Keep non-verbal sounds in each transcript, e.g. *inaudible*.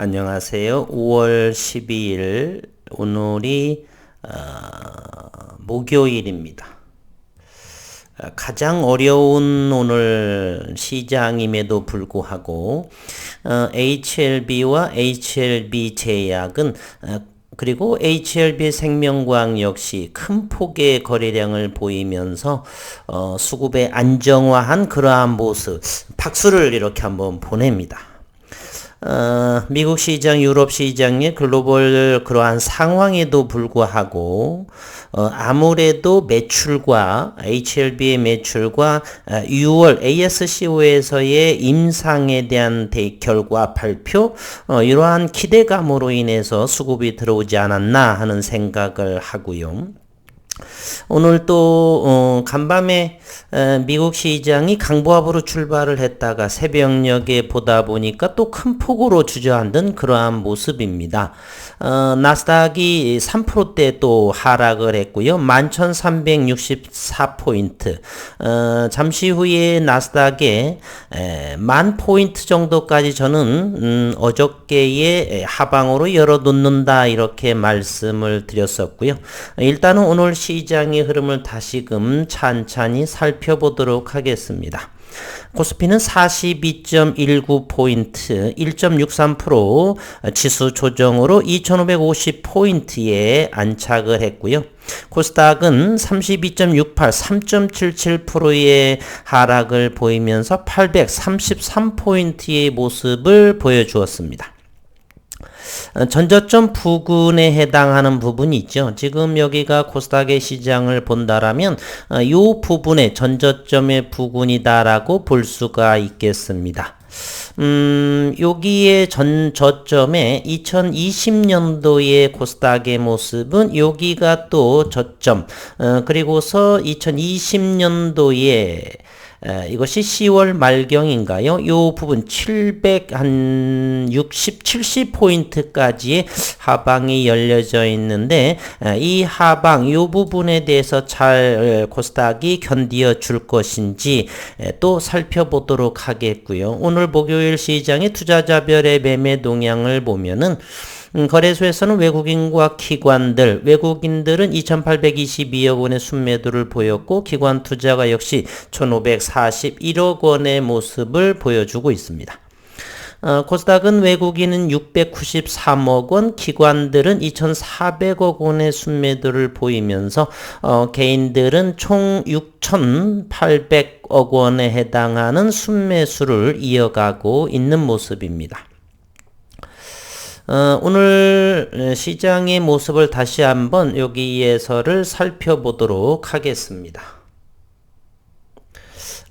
안녕하세요. 5월 12일 오늘이 어, 목요일입니다. 어, 가장 어려운 오늘 시장임에도 불구하고 어, HLB와 HLB 제약은 어, 그리고 HLB 생명광 역시 큰 폭의 거래량을 보이면서 어, 수급의 안정화한 그러한 모습 박수를 이렇게 한번 보냅니다. 어, 미국 시장, 유럽 시장의 글로벌 그러한 상황에도 불구하고 어, 아무래도 매출과 HLB의 매출과 어, 6월 ASCO에서의 임상에 대한 대, 결과 발표 어, 이러한 기대감으로 인해서 수급이 들어오지 않았나 하는 생각을 하고요. 오늘 또 어, 간밤에 에, 미국 시장이 강보합으로 출발을 했다가 새벽녘에 보다 보니까 또 큰 폭으로 주저앉은 그러한 모습입니다. 어, 나스닥이 3%대 또 하락을 했고요. 11,364포인트. 어, 잠시 후에 나스닥에 에, 만 포인트 정도까지 저는 음, 어저께의 하방으로 열어놓는다 이렇게 말씀을 드렸었고요. 일단은 오늘 시 장의 흐름을 다시금 찬찬히 살펴보도록 하겠습니다. 코스피는 42.19포인트, 1.63% 지수 조정으로 2550포인트에 안착을 했고요. 코스닥은 32.68, 3.77%의 하락을 보이면서 833포인트의 모습을 보여주었습니다. 어, 전저점 부근에 해당하는 부분이 있죠. 지금 여기가 코스닥의 시장을 본다라면 이 어, 부분에 전저점의 부근이다라고 볼 수가 있겠습니다. 음, 여기에 전 저점에 2020년도의 코스닥의 모습은 여기가 또 저점, 어, 그리고서 2020년도에 에, 이것이 10월 말경인가요? 요 부분 760, 70 포인트까지의 하방이 열려져 있는데 에, 이 하방 요 부분에 대해서 잘 코스닥이 견디어 줄 것인지 에, 또 살펴보도록 하겠고요. 오늘 목요일 시장의 투자자별의 매매 동향을 보면은 음, 거래소에서는 외국인과 기관들, 외국인들은 2,822억 원의 순매도를 보였고 기관 투자가 역시 1,541억 원의 모습을 보여주고 있습니다. 어, 코스닥은 외국인은 693억 원, 기관들은 2,400억 원의 순매도를 보이면서 어, 개인들은 총 6,800억 원에 해당하는 순매수를 이어가고 있는 모습입니다. 어, 오늘 시장의 모습을 다시 한번 여기에서를 살펴보도록 하겠습니다.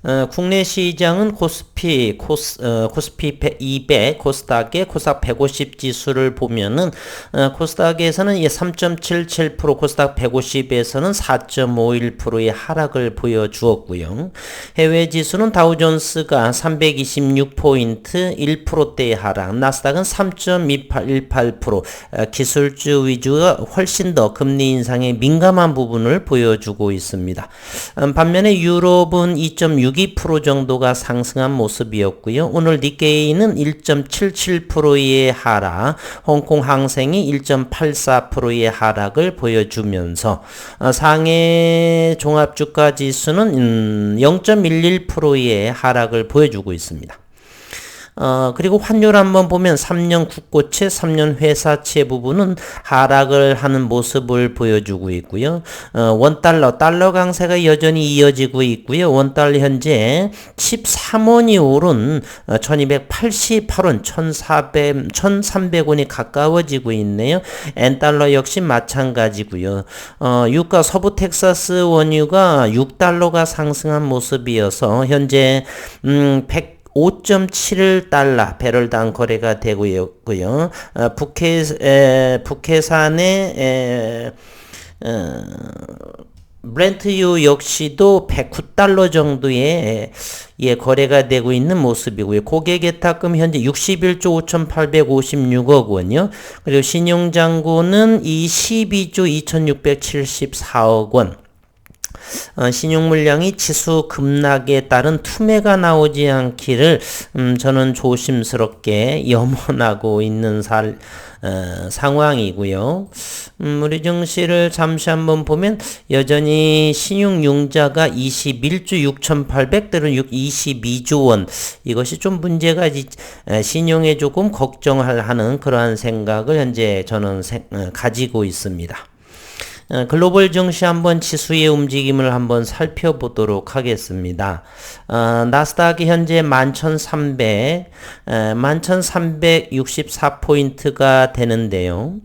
어, 국내 시장은 코스 피, 코스, 어, 코스피 200, 코스닥의 코스닥 150 지수를 보면은 어, 코스닥에서는 3.77%, 코스닥 150에서는 4.51%의 하락을 보여주었고요. 해외 지수는 다우존스가 326 포인트 1%대의 하락, 나스닥은 3.18%, 어, 기술주 위주가 훨씬 더 금리 인상에 민감한 부분을 보여주고 있습니다. 음, 반면에 유럽은 2.6 6.62% 정도가 상승한 모습 이었고요. 오늘 니케이는 1.77%의 하락, 홍콩 항생이 1.84%의 하락을 보여주면서 어, 상해 종합주가 지수는 0.11%의 음, 하락을 보여주고 있습니다. 어, 그리고 환율 한번 보면 3년 국고채, 3년 회사채 부분은 하락을 하는 모습을 보여주고 있고요. 어, 원달러, 달러 강세가 여전히 이어지고 있고요. 원달러 현재 13원이 오른 1288원, 1400, 1300원이 가까워지고 있네요. 엔달러 역시 마찬가지고요. 어, 유가 서부 텍사스 원유가 6달러가 상승한 모습이어서 현재 음, 100 5.7달러 배럴당 거래가 되고 있고요. 어, 북해 에, 북해산의 에, 어, 브렌트유 역시도 109달러 정도의 예, 거래가 되고 있는 모습이고요. 고객 예탁금 현재 61조 5,856억 원이요. 그리고 신용장고는 22조 2,674억 원. 어, 신용 물량이 지수 급락에 따른 투매가 나오지 않기를 음, 저는 조심스럽게 *laughs* 염원하고 있는 살 어, 상황이고요. 음, 우리 증시를 잠시 한번 보면 여전히 신용 융자가 21주 6,800대로 22조 원 이것이 좀 문제가 에, 신용에 조금 걱정을 하는 그러한 생각을 현재 저는 세, 어, 가지고 있습니다. 어, 글로벌 증시 한번 지수의 움직임을 한번 살펴보도록 하겠습니다. 어, 나스닥이 현재 11,300, 11,364포인트가 되는데요.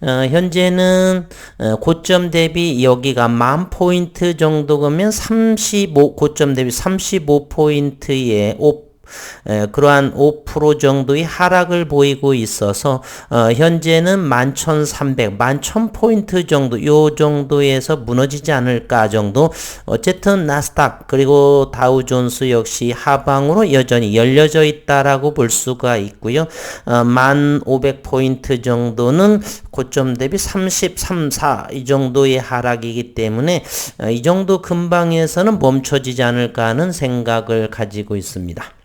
어, 현재는 어, 고점 대비 여기가 만 포인트 정도면 35 고점 대비 35포인트의 에, 그러한 5% 정도의 하락을 보이고 있어서 어, 현재는 11,300, 11,000포인트 정도 요 정도에서 무너지지 않을까 정도 어쨌든 나스닥 그리고 다우존스 역시 하방으로 여전히 열려져 있다라고 볼 수가 있고요. 어, 1,500포인트 정도는 고점 대비 33, 4 이 정도의 하락이기 때문에 어, 이 정도 근방에서는 멈춰지지 않을까 하는 생각을 가지고 있습니다.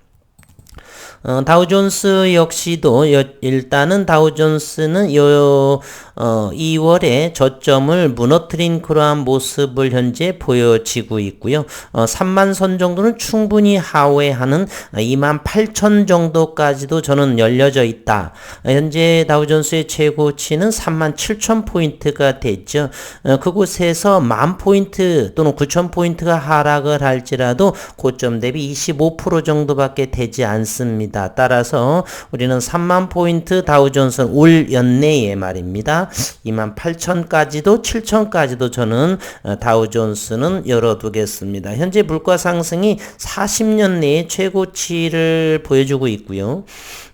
어, 다우존스 역시도 여, 일단은 다우존스는 요 어, 2월에 저점을 무너뜨린 그러한 모습을 현재 보여지고 있고요. 어, 3만 선 정도는 충분히 하회하는 2만 8천 정도까지도 저는 열려져 있다. 현재 다우존스의 최고치는 3만 7천 포인트가 됐죠. 어, 그곳에서 만 포인트 또는 9천 포인트가 하락을 할지라도 고점 대비 25% 정도밖에 되지 않습니다. 따라서 우리는 3만 포인트 다우존스 올 연내에 말입니다. 2만 8천까지도 7천까지도 저는 어, 다우존스는 열어두겠습니다. 현재 물가 상승이 40년 내에 최고치를 보여주고 있고요.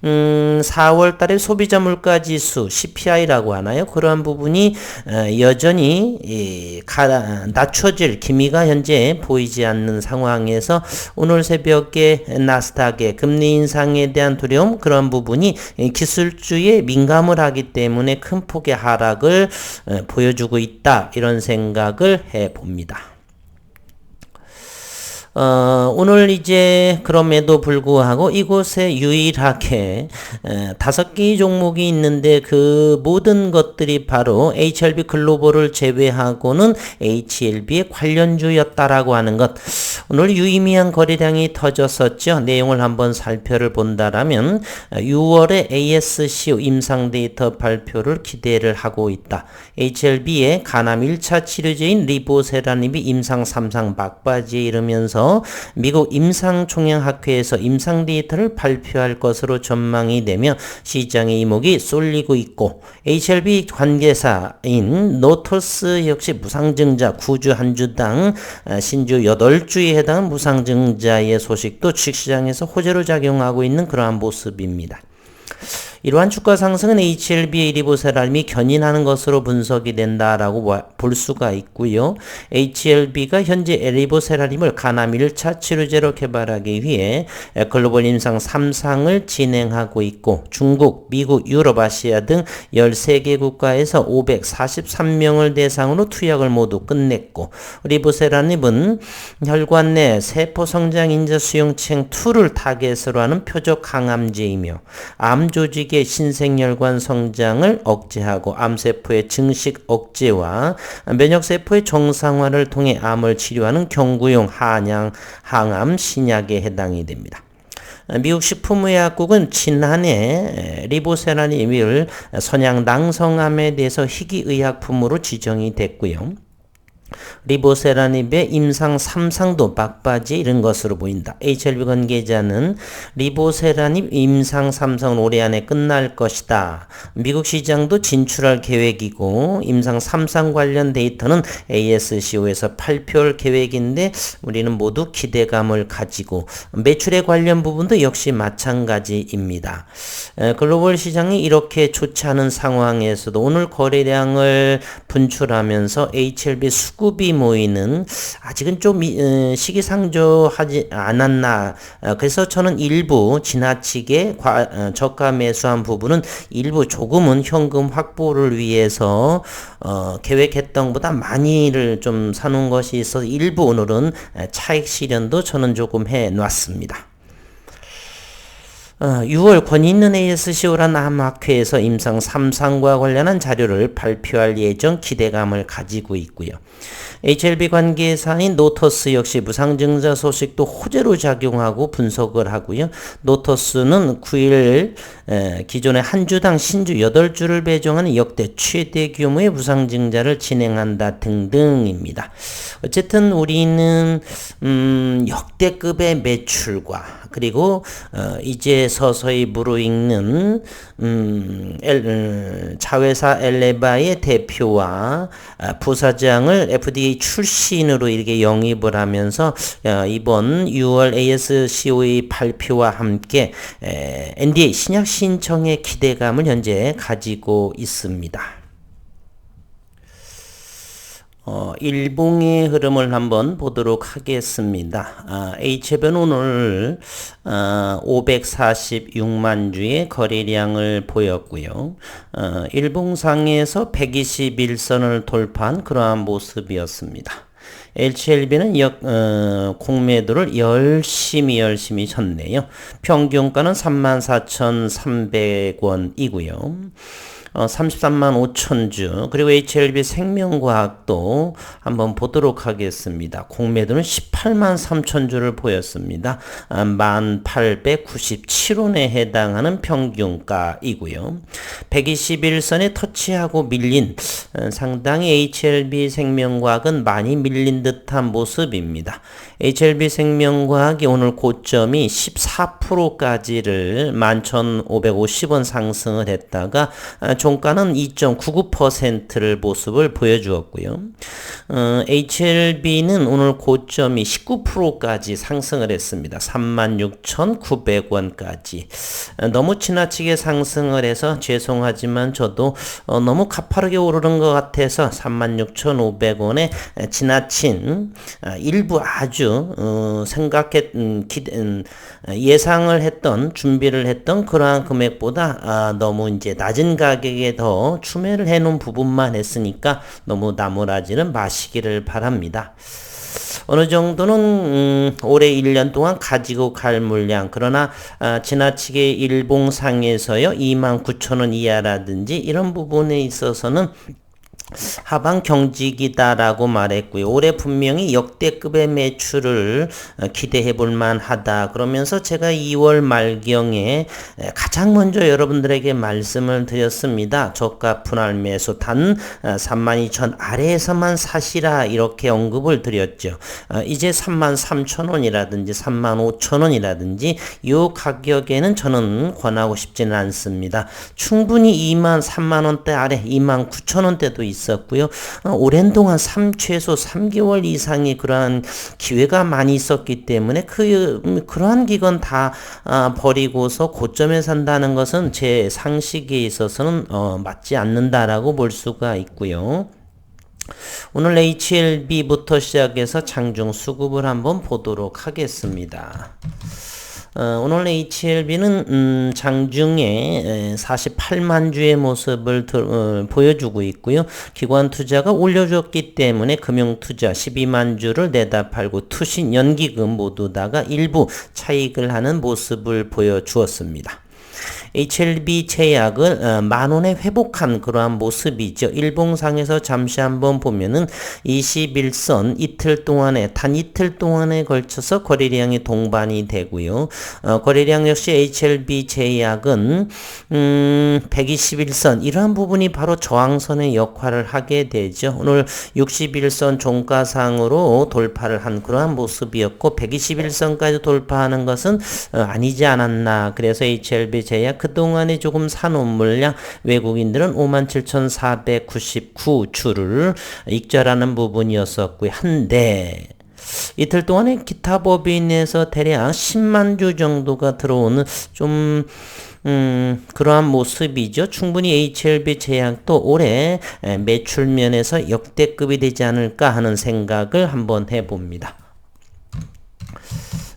음, 4월 달에 소비자 물가 지수 CPI라고 하나요? 그러한 부분이 어, 여전히 이, 가, 낮춰질 기미가 현재 보이지 않는 상황에서 오늘 새벽에 나스닥의 금리 인상에 대한 두려움 그런 부분이 기술주에 민감을 하기 때문에 큰 폭의 하락을 어, 보여주고 있다 이런 생각을 해 봅니다. 어, 오늘 이제 그럼에도 불구하고 이곳에 유일하게 에, 다섯 개의 종목이 있는데 그 모든 것들이 바로 HLB 글로벌을 제외하고는 HLB의 관련주였다라고 하는 것. 오늘 유의미한 거래량이 터졌었죠. 내용을 한번 살펴를 본다라면 6월에 ASCO 임상 데이터 발표를 기대를 하고 있다. HLB의 간암 1차 치료제인 리보세라님이 임상 3상 막바지에 이르면서 미국 임상총양학회에서 임상 데이터를 발표할 것으로 전망이 되며 시장의 이목이 쏠리고 있고 HLB 관계사인 노토스 역시 무상증자 9주 한 주당 아, 신주 8주에 해당한 무상증자의 소식도 주식시장에서 호재로 작용하고 있는 그러한 모습입니다. 이러한 주가 상승은 HLB의 리보세라임이 견인하는 것으로 분석이 된다라고 볼 수가 있고요. HLB가 현재 리보세라임을 가남 1차 치료제로 개발하기 위해 글로벌 임상 3상을 진행하고 있고 중국, 미국, 유럽, 아시아 등 13개 국가에서 543명을 대상으로 투약을 모두 끝냈고 리보세라임은 혈관 내 세포 성장 인자 수용체 2를 타겟으로 하는 표적 항암제이며 암 조직의 세계 신생혈관 성장을 억제하고 암세포의 증식 억제와 면역세포의 정상화를 통해 암을 치료하는 경구용 한양, 항암 신약에 해당이 됩니다. 미국 식품의약국은 지난해 리보세라님을 선양 낭성암에 대해서 희귀의약품으로 지정이 됐고요. 리보세라닙의 임상 3상도 막바지에 이른 것으로 보인다. HLB 관계자는 리보세라닙 임상 3상은 올해 안에 끝날 것이다. 미국 시장도 진출할 계획이고 임상 3상 관련 데이터는 ASCO에서 발표할 계획인데 우리는 모두 기대감을 가지고 매출에 관련 부분도 역시 마찬가지입니다. 글로벌 시장이 이렇게 좋지 않은 상황에서도 오늘 거래량을 분출하면서 HLB 수급 수급이 모이는 아직은 좀 어, 시기상조하지 않았나. 어, 그래서 저는 일부 지나치게 과, 어, 저가 매수한 부분은 일부 조금은 현금 확보를 위해서 어, 계획했던 것보다 많이를 좀 사놓은 것이 있어서 일부 오늘은 차익 실현도 저는 조금 해 놨습니다. 어, 6월 권위 있는 ASCO란 암학회에서 임상 3상과 관련한 자료를 발표할 예정 기대감을 가지고 있고요. HLB 관계사인 노터스 역시 부상증자 소식도 호재로 작용하고 분석을 하고요. 노터스는 9일 에, 기존의 한 주당 신주 8주를 배정하는 역대 최대 규모의 부상증자를 진행한다 등등입니다. 어쨌든 우리는 음, 역대급의 매출과 그리고 어, 이제 서서히 무르익는 음, 엘, 음, 자회사 엘레바의 대표와 아, 부사장을 FDA 출신으로 이렇게 영입을 하면서 어, 이번 6월 ASCO의 발표와 함께 에, NDA 신약 신청의 기대감을 현재 가지고 있습니다. 어, 일봉의 흐름을 한번 보도록 하겠습니다. 아, H앱은 오늘 어, 546만 주의 거래량을 보였고요. 어, 일봉상에서 121선을 돌파한 그러한 모습이었습니다. HLB는 역, 어, 공매도를 열심히 열심히 쳤네요. 평균가는 34,300원이고요. 어, 33만 5천 주 그리고 HLB 생명과학도 한번 보도록 하겠습니다. 공매도는 18만 3천 주를 보였습니다. 아, 1897원에 해당하는 평균가이고요. 121선에 터치하고 밀린 어, 상당히 HLB 생명과학은 많이 밀린 듯한 모습입니다. HLB 생명과학이 오늘 고점이 14%까지를 11,550원 상승을 했다가 아, 종가는 2.99%를 모습을 보여주었고요. 어, HLB는 오늘 고점이 19%까지 상승을 했습니다. 36,900원까지. 어, 너무 지나치게 상승을 해서 죄송하지만 저도 어, 너무 가파르게 오르는 것 같아서 36,500원에 지나친 어, 일부 아주 어, 생각했 음, 기대, 음, 예상을 했던 준비를 했던 그러한 금액보다 아, 너무 이제 낮은 가격 에 더 추매를 해놓은 부분만 했으니까 너무 나무라지는 마시기를 바랍니다. 어느 정도는 음, 올해 1년 동안 가지고 갈 물량 그러나 아, 지나치게 일봉상에서요 29,000원 이하라든지 이런 부분에 있어서는 하방 경직이다라고 말했고요. 올해 분명히 역대급의 매출을 어, 기대해 볼 만하다. 그러면서 제가 2월 말경에 가장 먼저 여러분들에게 말씀을 드렸습니다. 저가 분할 매수 단 32,000 어, 아래에서만 사시라 이렇게 언급을 드렸죠. 어, 이제 33,000원이라든지 35,000원이라든지 이 가격에는 저는 권하고 싶지는 않습니다. 충분히 2만 3만 원대 아래 2만 9천 원대도 있습니다. 있었고요. 어, 오랜 동안 3, 최소 3개월 이상의 그러한 기회가 많이 있었기 때문에 그, 음, 그러한 기간 다 아, 버리고서 고점에 산다는 것은 제 상식에 있어서는 어, 맞지 않는다라고 볼 수가 있고요. 오늘 HLB부터 시작해서 장중 수급을 한번 보도록 하겠습니다. 어, 오늘 HLB는 음, 장중에 48만 주의 모습을 들, 어, 보여주고 있고요. 기관 투자가 올려줬기 때문에 금융 투자 12만 주를 내다 팔고 투신 연기금 모두 다가 일부 차익을 하는 모습을 보여주었습니다. HLB 제약을 어, 만 원에 회복한 그러한 모습이죠. 일봉상에서 잠시 한번 보면은 21선 이틀 동안에 단 이틀 동안에 걸쳐서 거래량이 동반이 되고요. 어, 거래량 역시 HLB 제약은 음, 121선 이러한 부분이 바로 저항선의 역할을 하게 되죠. 오늘 61선 종가상으로 돌파를 한 그러한 모습이었고 121선까지 돌파하는 것은 어, 아니지 않았나. 그래서 HLB 제약 그동안에 조금 사놓은 물량 외국인들은 57,499주를 익절하는 부분이었었고요. 한데 이틀 동안에 기타 법인에서 대략 10만 주 정도가 들어오는 좀 음, 그러한 모습이죠. 충분히 HLB 제약도 올해 매출 면에서 역대급이 되지 않을까 하는 생각을 한번 해봅니다.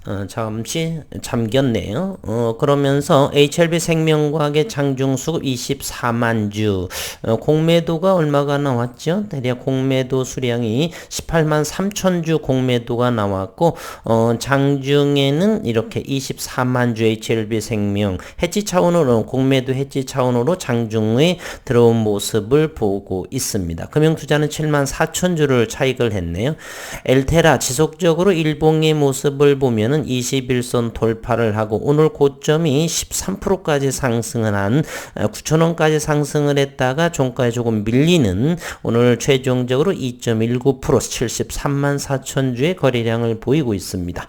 어, 잠시 잠겼네요. 어, 그러면서 HLB 생명과학의 장중 수급 24만 주, 어, 공매도가 얼마가 나왔죠? 대략 공매도 수량이 18만 3천 주 공매도가 나왔고, 어, 장중에는 이렇게 24만 주 HLB 생명 해지 차원으로 공매도 해지 차원으로 장중에 들어온 모습을 보고 있습니다. 금융투자는 7만 4천 주를 차익을 했네요. 엘테라 지속적으로 일봉의 모습을 보면은 오늘은 21선 돌파를 하고 오늘 고점이 13%까지 상승을 한 9천원까지 어, 상승을 했다가 종가에 조금 밀리는 오늘 최종적으로 2.19% 73만 4천 주의 거래량을 보이고 있습니다.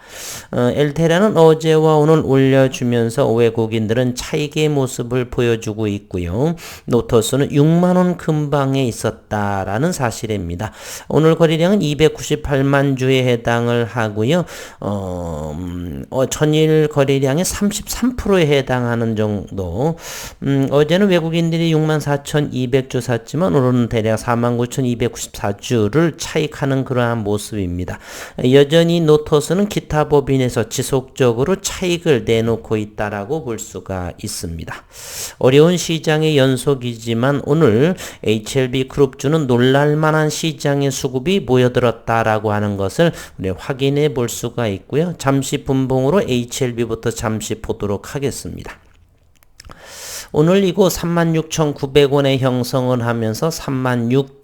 어, 엘테라는 어제와 오늘 올려주면서 외국인들은 차익의 모습을 보여주고 있고요. 노터스는 6만 원 근방에 있었다라는 사실입니다. 오늘 거래량은 298만 주에 해당을 하고요. 어, 음, 어, 전일 거래량의 33%에 해당하는 정도. 음, 어제는 외국인들이 64,200주 샀지만 오늘은 대략 49,294주를 차익하는 그러한 모습입니다. 여전히 노터스는 기타 법인에서 지속적으로 차익을 내놓고 있다라고 볼 수가 있습니다. 어려운 시장의 연속이지만 오늘 HLB 그룹주는 놀랄만한 시장의 수급이 모여들었다라고 하는 것을 확인해 볼 수가 있고요. 잠시 잠시 분봉으로 HLB부터 잠시 보도록 하겠습니다. 오늘 이거 36,900원에 형성을 하면서 36,000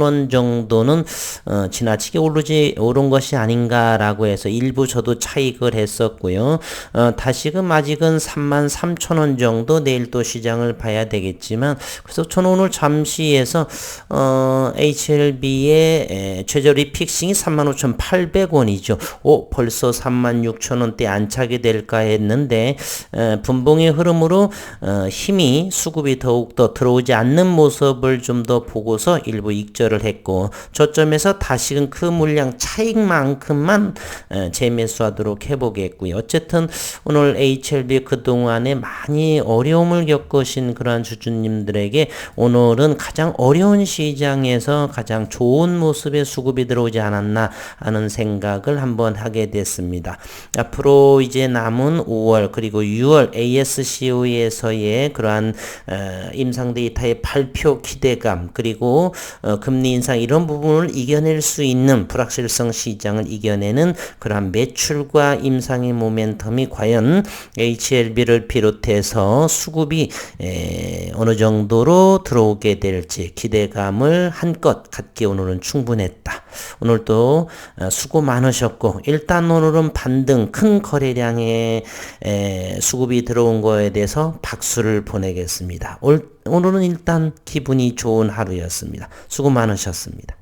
원 정도는 어, 지나치게 오르지 오른 것이 아닌가라고 해서 일부 저도 차익을 했었고요. 어, 다시금 아직은 33,000원 정도 내일 또 시장을 봐야 되겠지만 그래서 저는 오늘 잠시에서 어, HLB의 에, 최저리 픽싱이 35,800원이죠. 오 벌써 36,000원대 안착이 될까 했는데 에, 분봉의 흐름으로 어, 힘이 수급이 더욱 더 들어오지 않는 모습을 좀 더 보고서 일부 익절을 했고 저점에서 다시금 그 물량 차익만큼만 재매수하도록 해보겠고요. 어쨌든 오늘 HLB 그동안에 많이 어려움을 겪으신 그러한 주주님들에게 오늘은 가장 어려운 시장에서 가장 좋은 모습의 수급이 들어오지 않았나 하는 생각을 한번 하게 됐습니다. 앞으로 이제 남은 5월 그리고 6월 ASCO에서의 그러한 어, 임상 데이터의 발표 기대감 그리고 어, 금리 인상 이런 부분을 이겨낼 수 있는 불확실성 시장을 이겨내는 그러한 매출과 임상의 모멘텀이 과연 HLB를 비롯해서 수급이 에, 어느 정도로 들어오게 될지 기대감을 한껏 갖기 오늘은 충분했다. 오늘도 어, 수고 많으셨고 일단 오늘은 반등 큰 거래량의 에, 수급이 들어온 거에 대해서 박수를 보내겠습니다. 올, 오늘은 일단 기분이 좋은 하루였습니다. 수고 많으셨습니다.